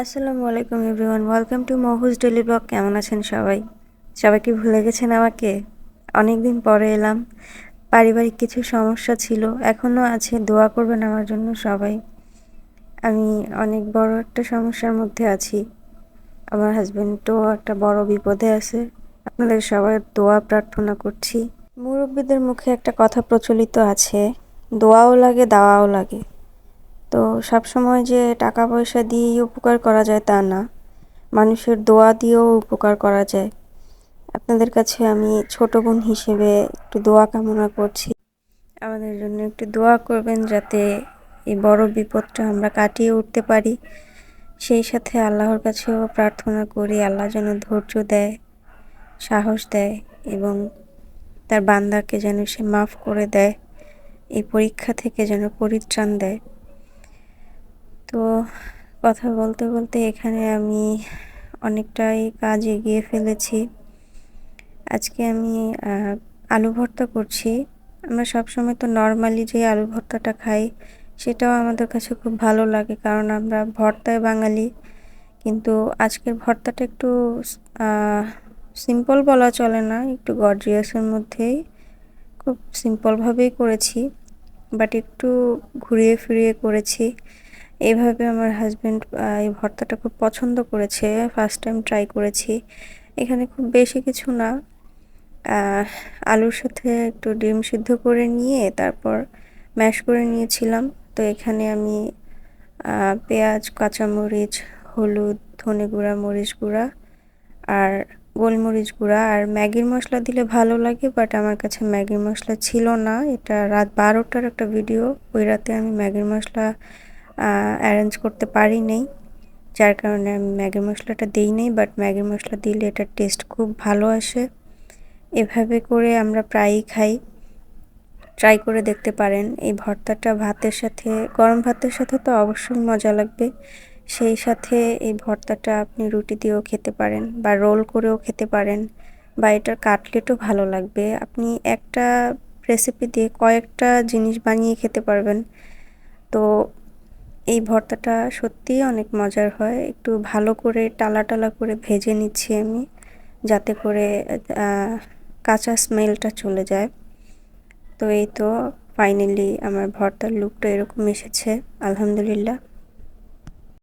আসসালামু আলাইকুম everyone welcome to Mohuj daily blog. কেমন আছেন সবাই? সবাই কি ভুলে গেছেন আমাকে? অনেক দিন পরে এলাম। পারিবারিক কিছু সমস্যা ছিল এখনও আছে, দোয়া করবেন আমার জন্য সবাই। আমি অনেক বড় একটা সমস্যার মধ্যে আছি। আমার হাজব্যান্ডও একটা বড় বিপদে আছে। আপনাদের সবাই দোয়া প্রার্থনা করছি। মুরব্বীদের মুখে একটা কথা প্রচলিত আছে, দোয়াও লাগে, দাওয়াও লাগে। তো সব সময় যে টাকা পয়সা দিয়েই উপকার করা যায় তা না। মানুষের দোয়া দিয়েও উপকার করা যায়। আপনাদের কাছে আমি ছোট বোন হিসেবে একটু দোয়া কামনা করছি। আমাদের জন্য একটু দোয়া করবেন যাতে এই বড় বিপদটা আমরা কাটিয়ে উঠতে পারি। সেই সাথে আল্লাহর কাছেও প্রার্থনা করি, আল্লাহ যেন ধৈর্য দেয়, সাহস দেয় এবং তার বান্দাকে যেন সে মাফ করে দেয়। এই পরীক্ষা থেকে যেন পরিত্রাণ দেয়। তো কথা বলতে বলতে এখানে আমি অনেকটাই কাজ এগিয়ে ফেলেছি। আজকে আমি আলু ভর্তা করছি। আমরা সবসময় তো নর্মালি যে আলু ভর্তাটা খাই, সেটাও আমাদের কাছে খুব ভালো লাগে, কারণ আমরা ভর্তায় বাঙালি। কিন্তু আজকের ভর্তাটা একটু সিম্পল বলা চলে না, একটু গর্জিয়াসের মধ্যেই খুব সিম্পলভাবেই করেছি বাট একটু ঘুরিয়ে ফিরিয়ে করেছি। এইভাবে আমার হাজব্যান্ড এই ভর্তাটা খুব পছন্দ করেছে। ফার্স্ট টাইম ট্রাই করেছি। এখানে খুব বেশি কিছু না। আলুর সাথে একটু ডিম সিদ্ধ করে নিয়ে তারপর ম্যাশ করে নিয়েছিলাম। তো এখানে আমি পেঁয়াজ, কাঁচামরিচ, হলুদ, ধনে গুঁড়া, মরিচ গুঁড়া আর গোলমরিচ গুঁড়া। আর ম্যাগির মশলা দিলে ভালো লাগে বাট আমার কাছে ম্যাগির মশলা ছিল না। এটা রাত বারোটার একটা ভিডিও ওই রাতে আমি ম্যাগির মশলা অ্যারেঞ্জ করতে পারি নেই। যার কারণে আমি ম্যাগি মশলাটা দিই নেই বাট ম্যাগি মশলা দিলে এটার টেস্ট খুব ভালো আসে। এভাবে করে আমরা প্রায়ই খাই। ট্রাই করে দেখতে পারেন। এই ভর্তাটা ভাতের সাথে, গরম ভাতের সাথে তো অবশ্যই মজা লাগবে। সেই সাথে এই ভর্তাটা আপনি রুটি দিয়েও খেতে পারেন বা রোল করেও খেতে পারেন বা এটার কাটলেটও ভালো লাগবে। আপনি একটা রেসিপি দিয়ে কয়েকটা জিনিস বানিয়ে খেতে পারবেন। তো এই ভর্তাটা সত্যিই অনেক মজার হয়। একটু ভালো করে টালা টালা করে ভেজে নিচ্ছি আমি, যাতে করে কাঁচা স্মেলটা চলে যায়। তো এই তো, ফাইনালি আমার ভর্তার লুকটা এরকম এসেছে, আলহামদুলিল্লাহ।